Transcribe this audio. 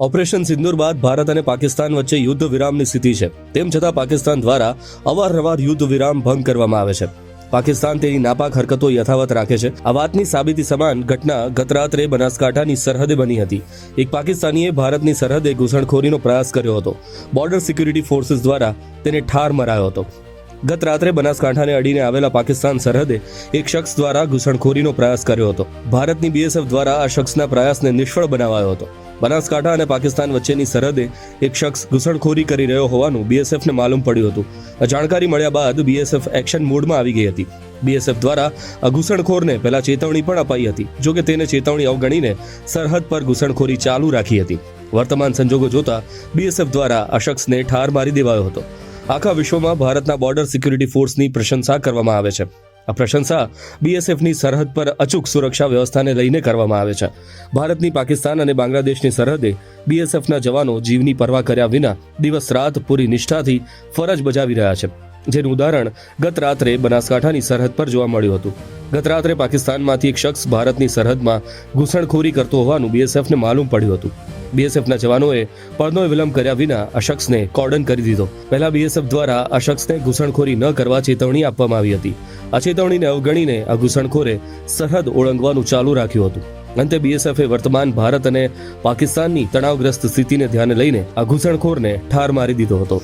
Operation સિંદૂર બાદ ભારત અને પાકિસ્તાન વચ્ચે યુદ્ધ વિરામની સ્થિતિ છે. તેમ છતાં પાકિસ્તાન દ્વારા અવારનવાર યુદ્ધ વિરામ ભંગ કરવામાં આવે છે. પાકિસ્તાન તેની નાપાક હરકતો યથાવત રાખે છે. આ વાતની સાબિતી સમાન ઘટના ગતરાત્રે બનાસકાંઠાની સરહદે બની હતી. એક પાકિસ્તાનીએ ભારતની સરહદે ઘૂસણખોરીનો પ્રયાસ કર્યો હતો. બોર્ડર સિક્યુરિટી ફોર્સિસ દ્વારા તેને ઠાર મરાયો હતો. ગત રાત્રે બનાસકાંઠાને અડીને આવેલા પાકિસ્તાન સરહદે એક શખ્સ દ્વારા ઘૂસણખોરીનો પ્રયાસ કર્યો હતો. ભારતની બીએસએફ દ્વારા આ શખ્સના પ્રયાસને નિષ્ફળ બનાવાયો હતો. બનાસકાંઠા અને પાકિસ્તાન વચ્ચેની સરહદે એક શખ્સ ઘૂસણખોરી કરી રહ્યો હોવાનું બીએસએફને માલુમ પડ્યું હતું. જાણકારી મળ્યા બાદ બીએસએફ એક્શન મોડમાં આવી ગઈ હતી. બીએસએફ દ્વારા આ ઘૂસણખોરને પહેલા ચેતવણી પણ અપાઈ હતી, જો કે તેને ચેતવણી અવગણીને સરહદ પર ઘૂસણખોરી ચાલુ રાખી હતી. વર્તમાન સંજોગો જોતા બીએસએફ દ્વારા આ શખ્સને ઠાર મારી દેવાયો હતો. આખા વિશ્વમાં ભારતના બોર્ડર સિક્યુરિટી ફોર્સની પ્રશંસા કરવામાં આવે છે. આ પ્રશંસા બીએસએફની સરહદ પર અચૂક સુરક્ષા વ્યવસ્થાને લઈને કરવામાં આવે છે. ભારતની, પાકિસ્તાન અને બાંગ્લાદેશની સરહદે બીએસએફના જવાનો જીવની પરવા કર્યા વિના દિવસ રાત પૂરી નિષ્ઠાથી ફરજ બજાવી રહ્યા છે. જેનું ઉદાહરણ ગત રાત્રે બનાસકાંઠાની સરહદ પર જોવા મળ્યું હતું. ગત રાત્રે પાકિસ્તાનમાંથી એક શખ્સ ભારતની સરહદમાં ઘૂસણખોરી કરતો હોવાનું બીએસએફને માલુમ પડ્યું હતું. બીએસએફના જવાનોએ પડનો વિલંબ કર્યા વિના આ કોર્ડન કરી દીધો. પહેલા બીએસએફ દ્વારા આ શખ્સને ઘૂસણખોરી ન કરવા ચેતવણી આપવામાં આવી હતી. આ ચેતવણીને અવગણીને આ ઘૂસણખોરે સરહદ ઓળંગવાનું ચાલુ રાખ્યું હતું. અંતે બીએસએફે વર્તમાન ભારત અને પાકિસ્તાનની તણાવગ્રસ્ત સ્થિતિને ધ્યાને લઈને આ ઘૂસણખોરને ઠાર મારી દીધો હતો.